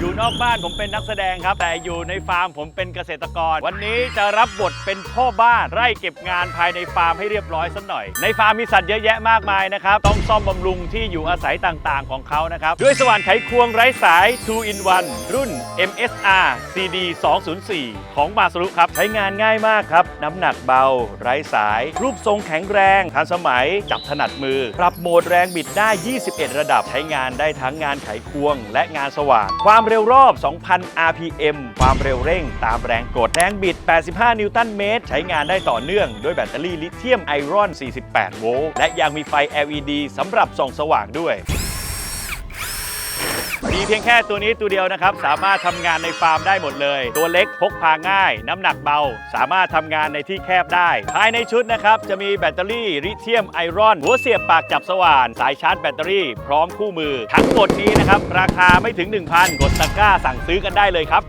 อยู่นอกบ้านผมเป็นนักแสดงครับ แต่อยู่ในฟาร์มผมเป็นเกษตรกร วันนี้จะรับบทเป็นพ่อบ้านไร่เก็บงานภายในฟาร์มให้เรียบร้อยสักหน่อย ในฟาร์มมีสัตว์เยอะแยะมากมายนะครับต้องซ่อมบำรุงที่อยู่อาศัยต่างๆ ของเขานะครับ ด้วยสว่านไขควงไร้สาย 2 in 1 รุ่น MSR CD 204 ของมาสรุครับ ใช้งานง่ายมากครับ น้ำหนักเบา ไร้สาย รูปทรงแข็งแรงทันสมัยจับถนัดมือ ปรับโหมดแรงบิดได้ 21 ระดับใช้งานได้ทั้งงานไขควง และงานสว่านความเร็วรอบ 2,000 RPM ความเร็วเร่งตามแรงกด แรงบิด 85 นิวตันเมตร ใช้งานได้ต่อเนื่องด้วยแบตเตอรี่ลิเธียมไอรอน 48 โวลต์ และยังมีไฟ LED สำหรับส่องสว่างด้วย มีเพียงแค่ตัวนี้ตัวเดียวนะครับ สามารถทำงานในฟาร์มได้หมดเลย ตัวเล็กพกพาง่าย น้ำหนักเบา สามารถทำงานในที่แคบได้ ภายในชุดนะครับจะมีแบตเตอรี่ลิเธียมไอรอน หัวเสียบปากจับสว่าน สายชาร์จแบตเตอรี่พร้อมคู่มือ ทั้งหมดนี้นะครับ ราคาไม่ถึง 1,000 กดตะกร้าสั่งซื้อกันได้เลยครับ